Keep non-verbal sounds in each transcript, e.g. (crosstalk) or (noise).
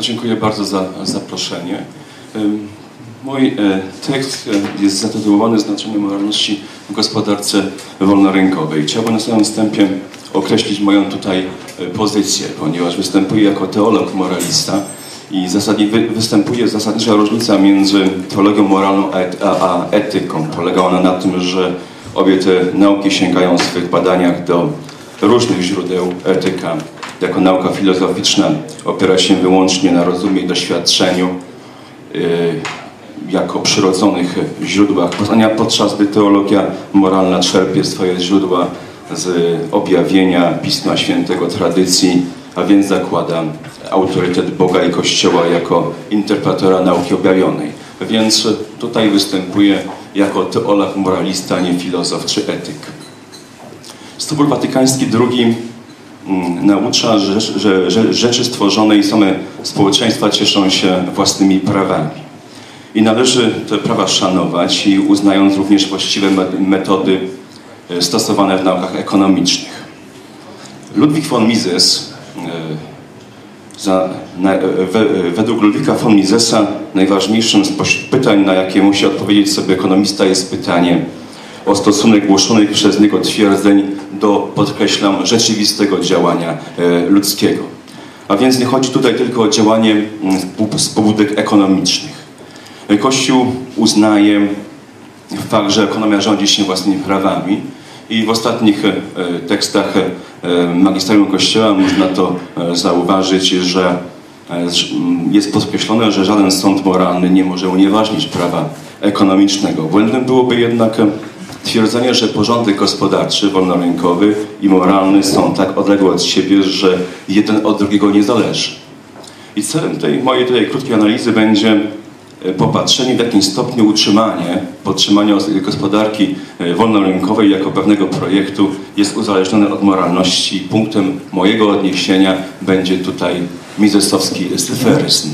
Dziękuję bardzo za zaproszenie. Mój e, tekst e, jest zatytułowany Znaczenie moralności w gospodarce wolnorynkowej. Chciałbym na samym wstępie określić moją tutaj e, pozycję, ponieważ występuję jako teolog moralista i zasadnie występuje zasadnicza różnica między teologią moralną a, etyką. Polega ona na tym, że obie te nauki sięgają w swych badaniach do różnych źródeł. Etyka jako nauka filozoficzna opiera się wyłącznie na rozumie i doświadczeniu jako przyrodzonych źródłach poznania, podczas gdy teologia moralna czerpie swoje źródła z objawienia Pisma Świętego, tradycji, a więc zakłada autorytet Boga i Kościoła jako interpretatora nauki objawionej. Więc tutaj występuje jako teolog, moralista, nie filozof czy etyk. Stopór Watykański II naucza, że, że, że rzeczy stworzone i same społeczeństwa cieszą się własnymi prawami. I należy te prawa szanować i uznając również właściwe metody e, stosowane w naukach ekonomicznych. Ludwik von Mises, e, za, na, e, we, według Ludwika von Misesa najważniejszym z pytań, na jakie musi odpowiedzieć sobie ekonomista jest pytanie o stosunek głoszonych przez niego twierdzeń do, podkreślam, rzeczywistego działania ludzkiego. A więc nie chodzi tutaj tylko o działanie z pobudek ekonomicznych. Kościół uznaje fakt, że ekonomia rządzi się własnymi prawami i w ostatnich e, tekstach e, magisterium Kościoła można to e, zauważyć, że jest podkreślone, że żaden sąd moralny nie może unieważnić prawa ekonomicznego. Błędem byłoby jednak twierdzenie, że porządek gospodarczy, wolnorynkowy i moralny są tak odległe od siebie, że jeden od drugiego nie zależy. I celem tej mojej tutaj krótkiej analizy będzie E, popatrzenie, w jakim stopniu utrzymanie, podtrzymanie gospodarki e, wolnorynkowej jako pewnego projektu jest uzależnione od moralności. Punktem mojego odniesienia będzie tutaj misesowski sferyzm.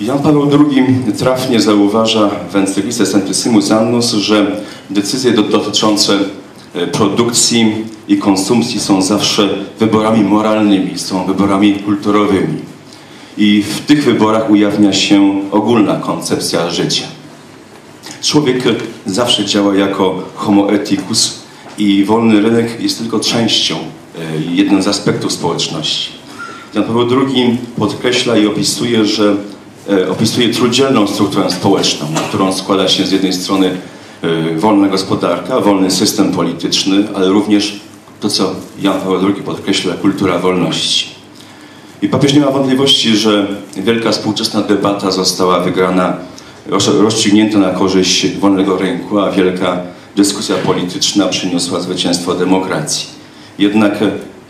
Jan Paweł II trafnie zauważa w encyklice Centesimus Annus, że decyzje dotyczące e, produkcji i konsumpcji są zawsze wyborami moralnymi, są wyborami kulturowymi. I w tych wyborach ujawnia się ogólna koncepcja życia. Człowiek zawsze działa jako homo ethicus i wolny rynek jest tylko częścią, e, jednym z aspektów społeczności. Jan Paweł II podkreśla i opisuje, że opisuje trójdzielną strukturę społeczną, na którą składa się z jednej strony e, wolna gospodarka, wolny system polityczny, ale również to, co Jan Paweł II podkreśla, kultura wolności. I papież nie ma wątpliwości, że wielka współczesna debata została wygrana, rozstrzygnięta na korzyść wolnego rynku, a wielka dyskusja polityczna przyniosła zwycięstwo demokracji. Jednak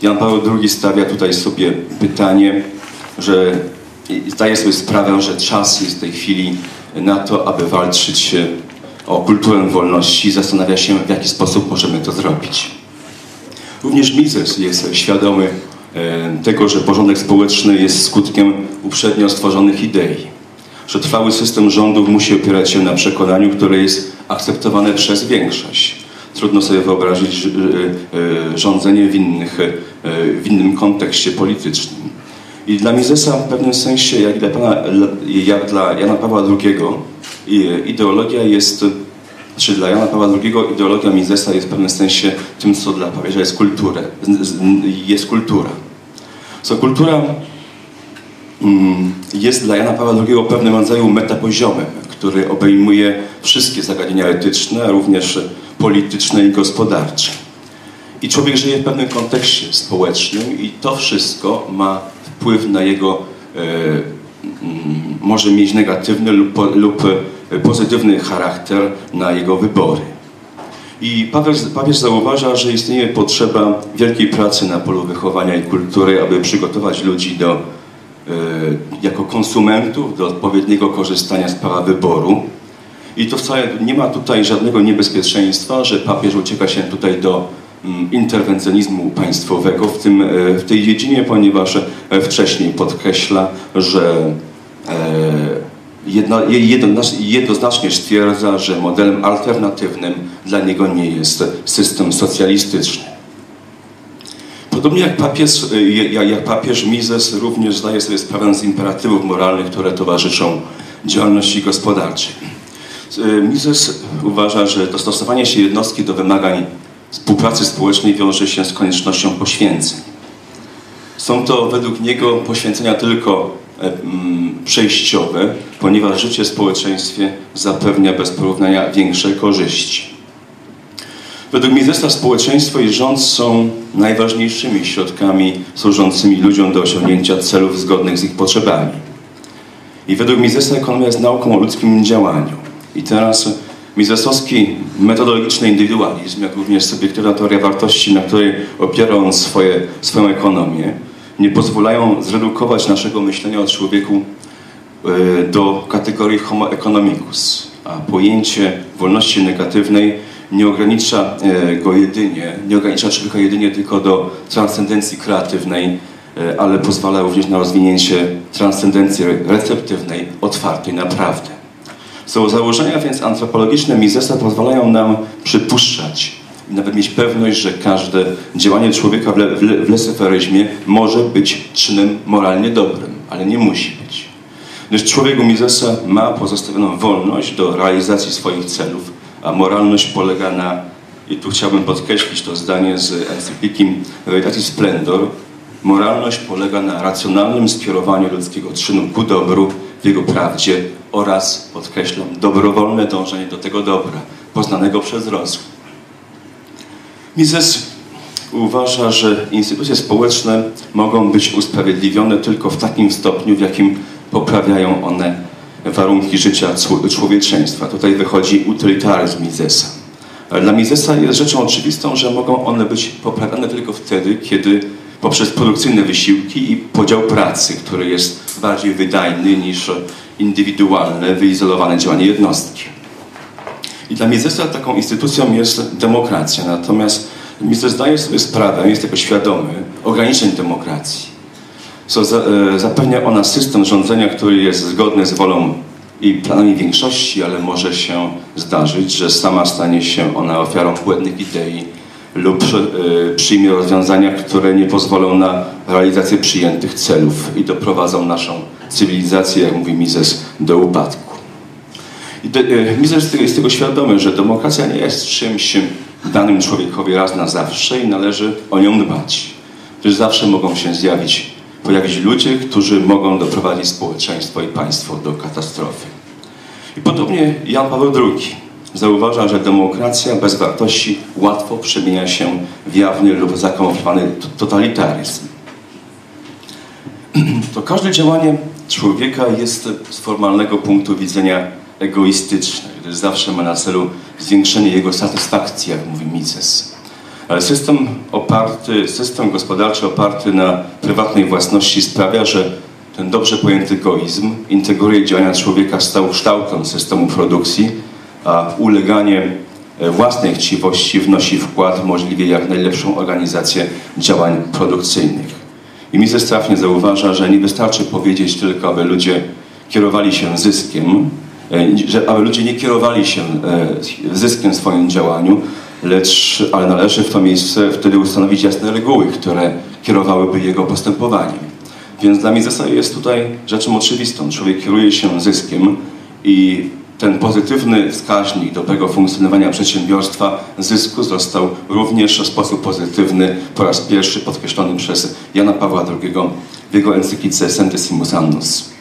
Jan Paweł II stawia tutaj sobie pytanie, że zdaje sobie sprawę, że czas jest w tej chwili na to, aby walczyć o kulturę wolności i zastanawia się, w jaki sposób możemy to zrobić. Również Mises jest świadomy E, tego, że porządek społeczny jest skutkiem uprzednio stworzonych idei. Że trwały system rządów musi opierać się na przekonaniu, które jest akceptowane przez większość. Trudno sobie wyobrazić e, e, rządzenie w, innych, w innym kontekście politycznym. I dla Misesa w pewnym sensie, jak dla, Pana, jak dla Jana Pawła II, ideologia jest, czy dla Jana Pawła II ideologia Misesa jest w pewnym sensie tym, co dla papieża jest kultura. Jest kultura. Co kultura mm, jest dla Jana Pawła II pewnym rodzaju metapoziomem, który obejmuje wszystkie zagadnienia etyczne, również polityczne i gospodarcze. I człowiek żyje w pewnym kontekście społecznym i to wszystko ma wpływ na jego, e, mm, może mieć negatywny lub, lub pozytywny charakter na jego wybory. I papież, papież zauważa, że istnieje potrzeba wielkiej pracy na polu wychowania i kultury, aby przygotować ludzi do, e, jako konsumentów do odpowiedniego korzystania z prawa wyboru. I to wcale nie ma tutaj żadnego niebezpieczeństwa, że papież ucieka się tutaj do interwencjonizmu państwowego w, tym, e, w tej dziedzinie, ponieważ e, wcześniej podkreśla, że jedno, jednoznacznie stwierdza, że modelem alternatywnym dla niego nie jest system socjalistyczny. Podobnie jak papież, jak, jak papież Mises również zdaje sobie sprawę z imperatywów moralnych, które towarzyszą działalności gospodarczej. Mises uważa, że dostosowanie się jednostki do wymagań współpracy społecznej wiąże się z koniecznością poświęceń. Są to według niego poświęcenia tylko e, mm, przejściowe, ponieważ życie w społeczeństwie zapewnia bez porównania większe korzyści. Według Misesa społeczeństwo i rząd są najważniejszymi środkami służącymi ludziom do osiągnięcia celów zgodnych z ich potrzebami. I według Misesa ekonomia jest nauką o ludzkim działaniu. I teraz misesowski metodologiczny indywidualizm, jak również subiektywna teoria wartości, na której opiera on swoje, swoją ekonomię, nie pozwalają zredukować naszego myślenia o człowieku e, do kategorii homo economicus, a pojęcie wolności negatywnej nie ogranicza e, go jedynie, nie ogranicza człowieka jedynie tylko do transcendencji kreatywnej, e, ale pozwala również na rozwinięcie transcendencji receptywnej, otwartej naprawdę. Są założenia więc antropologiczne Misesa pozwalają nam przypuszczać i nawet mieć pewność, że każde działanie człowieka w, le, w lesyferyzmie może być czynem moralnie dobrym, ale nie musi być. Gdyż człowiek u Misesa ma pozostawioną wolność do realizacji swoich celów, a moralność polega na, i tu chciałbym podkreślić to zdanie z encykliki Veritatis Splendor, moralność polega na racjonalnym skierowaniu ludzkiego czynu ku dobru w jego prawdzie oraz, podkreślam, dobrowolne dążenie do tego dobra, poznanego przez rozum. Mises uważa, że instytucje społeczne mogą być usprawiedliwione tylko w takim stopniu, w jakim poprawiają one warunki życia człowieczeństwa. Tutaj wychodzi utylitaryzm Misesa. Dla Misesa jest rzeczą oczywistą, że mogą one być poprawiane tylko wtedy, kiedy poprzez produkcyjne wysiłki i podział pracy, który jest bardziej wydajny niż indywidualne, wyizolowane działanie jednostki. I dla Misesa taką instytucją jest demokracja. Natomiast Mises zdaje sobie sprawę, jest tego świadomy, ograniczeń demokracji. So, e, zapewnia ona system rządzenia, który jest zgodny z wolą i planami większości, ale może się zdarzyć, że sama stanie się ona ofiarą błędnych idei lub y, przyjmie rozwiązania, które nie pozwolą na realizację przyjętych celów i doprowadzą naszą cywilizację, jak mówi Mises, do upadku. I de, y, Mises jest tego świadomy, że demokracja nie jest czymś danym człowiekowi raz na zawsze i należy o nią dbać. Gdyż zawsze mogą się zjawić, pojawić ludzie, którzy mogą doprowadzić społeczeństwo i państwo do katastrofy. I podobnie Jan Paweł II zauważa, że demokracja bez wartości łatwo przemienia się w jawny lub zakamuflowany totalitaryzm. (clears throat) To każde działanie człowieka jest z formalnego punktu widzenia egoistyczne, gdyż zawsze ma na celu zwiększenie jego satysfakcji, jak mówi Mises. Ale system, oparty, system gospodarczy oparty na prywatnej własności sprawia, że ten dobrze pojęty egoizm integruje działania człowieka stał kształtem systemu produkcji, a uleganie własnej chciwości wnosi wkład możliwie jak najlepszą organizację działań produkcyjnych. I Mises trafnie zauważa, że nie wystarczy powiedzieć tylko, aby ludzie kierowali się zyskiem, e, że aby ludzie nie kierowali się e, zyskiem w swoim działaniu, lecz ale należy w to miejsce wtedy ustanowić jasne reguły, które kierowałyby jego postępowaniem. Więc dla Misesa jest tutaj rzeczą oczywistą. Człowiek kieruje się zyskiem i ten pozytywny wskaźnik dobrego funkcjonowania przedsiębiorstwa zysku został również w sposób pozytywny po raz pierwszy podkreślony przez Jana Pawła II w jego encyklice Centesimus Annus.